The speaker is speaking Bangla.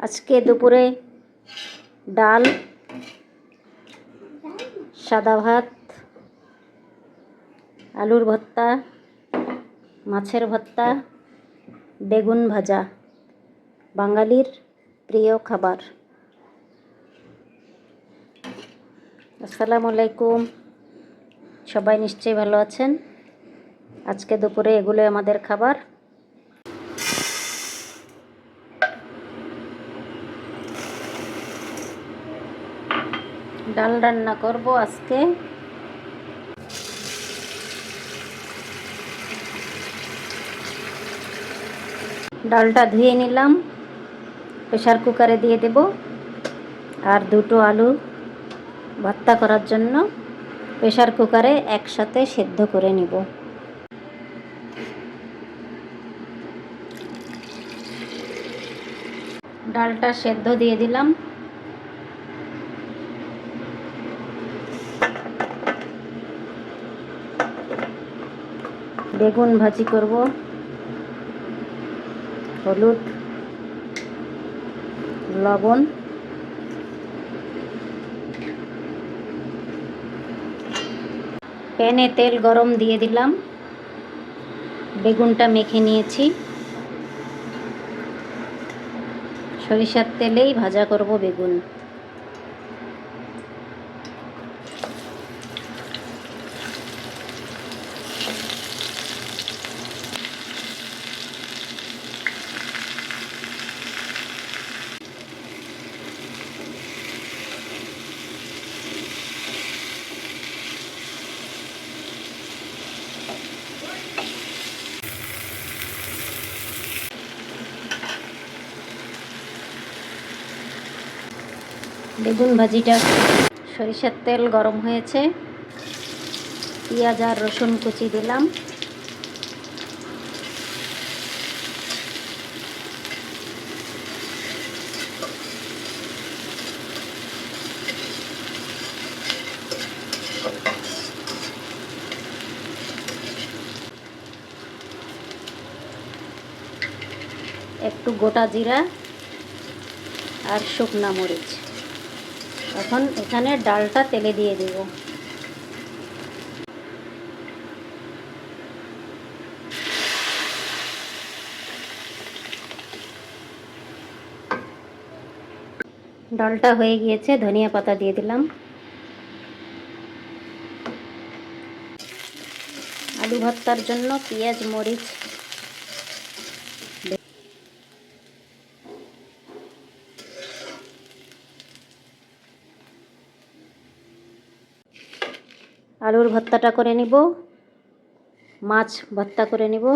আজকে দুপুরে ডাল, সাদা ভাত, আলুর ভর্তা, মাছের ভর্তা, বেগুন ভাজা, বাঙালির প্রিয় খাবার। আসসালামু আলাইকুম। সবাই নিশ্চয়ই ভালো আছেন? আজকে দুপুরে এগুলো আমাদের খাবার। ডাল রান্না করব আজকে। ডালটা ধুয়ে নিলাম প্রেশার কুকারে দিয়ে দেব। আর দুটো আলু ভর্তা করার জন্য প্রেশার কুকারে একসাথে সেদ্ধ করে নিব। ডালটা সেদ্ধ দিয়ে দিলাম। বেগুন ভাজি করব, হলুদ, লবণ, প্যানে তেল গরম দিয়ে দিলাম, বেগুনটা মেখে নিয়েছি। সরিষার তেলেই ভাজা করব বেগুন। বেগুন ভাজিটা, সরিষার তেল গরম হয়েছে, পেঁয়াজ আর রসুন কুচি দিলাম। একটু গোটা জিরা আর শুকনা মরিচ। এখন এখানে ডালটা তেলে দিয়ে দেব। ডালটা হয়ে গিয়েছে, ধনিয়া পাতা দিয়ে দিলাম। আলু ভর্তার জন্য পেঁয়াজ, মরিচ আলুর ভর্তাটা করে নিব মাছ ভর্তা করে নিব।